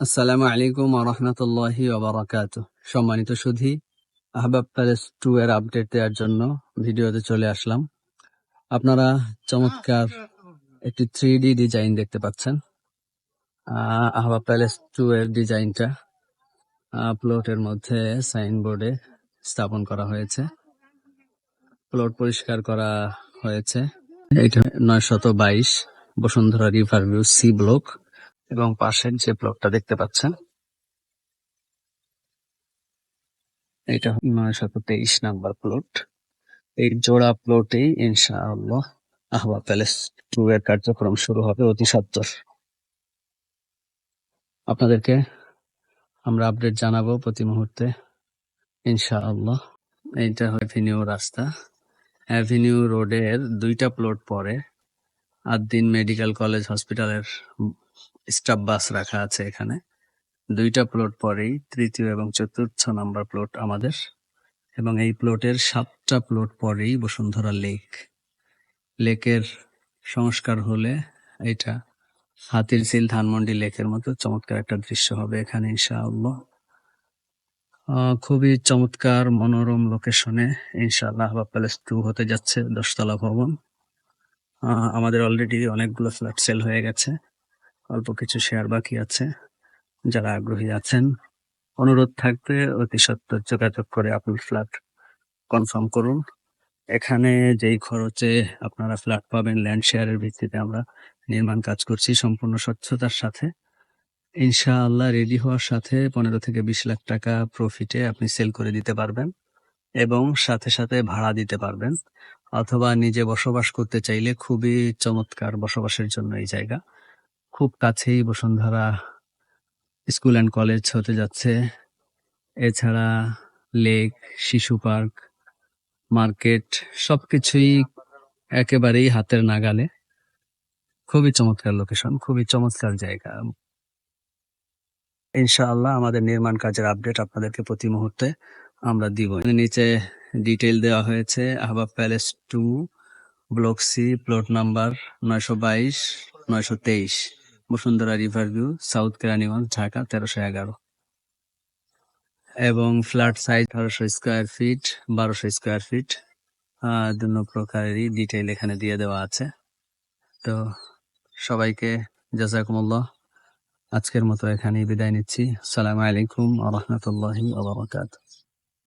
আসসালামু আলাইকুম আরহামতুল্লাহি ওবরাকাত সম্মানিত সুধী আহবাব প্যালেস টু এর আপডেট দেওয়ার জন্য ভিডিওতে চলে আসলাম। আপনারা চমৎকার একটি থ্রি ডি ডিজাইন দেখতে পাচ্ছেন। আহ, আহবাব প্যালেস টু এর ডিজাইনটা প্লটের মধ্যে সাইনবোর্ডে স্থাপন করা হয়েছে। প্লট পরিষ্কার করা হয়েছে। এটা নয় শত বাইশ Bashundhara river view C block এবং পাশের যে ব্লকটা দেখতে পাচ্ছেন, এটা নয় শত তেইশ নাম্বার প্লট। এই জোড়া প্লটেই ইনশাআল্লাহ আহবা প্যালেস টু এর কার্যক্রম শুরু হবে অতি সত্বর। আপনাদেরকে আমরা আপডেট জানাব প্রতি মুহূর্তে, ইনশাআল্লাহ। এইটা অ্যাভিনিউ রাস্তা। অ্যাভিনিউ রোডের দুইটা প্লট পরে আদ্দিন মেডিকেল কলেজ হসপিটালের স্টাফ বাস রাখা আছে এখানে। দুইটা প্লট পরেই তৃতীয় এবং চতুর্থ নাম্বার প্লট আমাদের এবং এই প্লটের সাতটা প্লট পরেই বসুন্ধরা লেক। লেকের সংস্কার হলে এটা হাতির সিল ধানমন্ডি লেকের মতো চমৎকার একটা দৃশ্য হবে এখানে, ইনশাআল্লাহ। খুবই চমৎকার মনোরম লোকেশনে ইনশাআল্লাহ আহবাব প্যালেস টু হতে যাচ্ছে দশতলা ভবন। আমাদের অলরেডি অনেকগুলো ফ্ল্যাট সেল হয়ে গেছে। অল্প কিছু শেয়ার বাকি আছে। যারা আগ্রহী আছেন, অনুরোধ থাকবে অতি সত্বর যোগাযোগ করে আপনার ফ্ল্যাট কনফার্ম করুন। এখানে যেই খরচে আপনারা ফ্ল্যাট পাবেন, ল্যান্ড শেয়ারের ভিত্তিতে আমরা নির্মাণ কাজ করছি সম্পূর্ণ স্বচ্ছতার সাথে। ইনশাআল্লাহ রেডি হওয়ার সাথে পনেরো থেকে বিশ লাখ টাকা প্রফিটে আপনি সেল করে দিতে পারবেন এবং সাথে সাথে ভাড়া দিতে পারবেন। অথবা নিজে বসবাস করতে চাইলে খুবই চমৎকার বসবাসের জন্য এই জায়গা। খুব কাছেই বসুন্ধরা স্কুল অ্যান্ড কলেজ হতে যাচ্ছে। এছাড়া লেক, শিশু পার্ক, মার্কেট, সবকিছুই একেবারেই হাতের নাগালে। খুবই চমৎকার লোকেশন খুবই চমৎকার জায়গা। ইনশাআল্লাহ আমাদের নির্মাণ কাজের আপডেট আপনাদেরকে প্রতি মুহূর্তে আমরা দিব। নিচে ডিটেইল দেওয়া হয়েছে, Ahbab palace two block C plot number নয়শো বাইশ, নয়শো তেইশ। Bashundhara river view, south Keraniganj, Dhaka, তেরোশো এগারো। এবং ফ্ল্যাট সাইজ আঠারোশো স্কোয়ার ফিট, বারোশো স্কোয়ার ফিট। দুন্য প্রকারেরই ডিটেইল এখানে দিয়ে দেওয়া আছে। তো সবাইকে জাজাকুমুল্লাহ। আজকের মতো এখানেই বিদায় নিচ্ছি। আসসালামু আলাইকুম আ রহমতুল্লাহি আবরকাত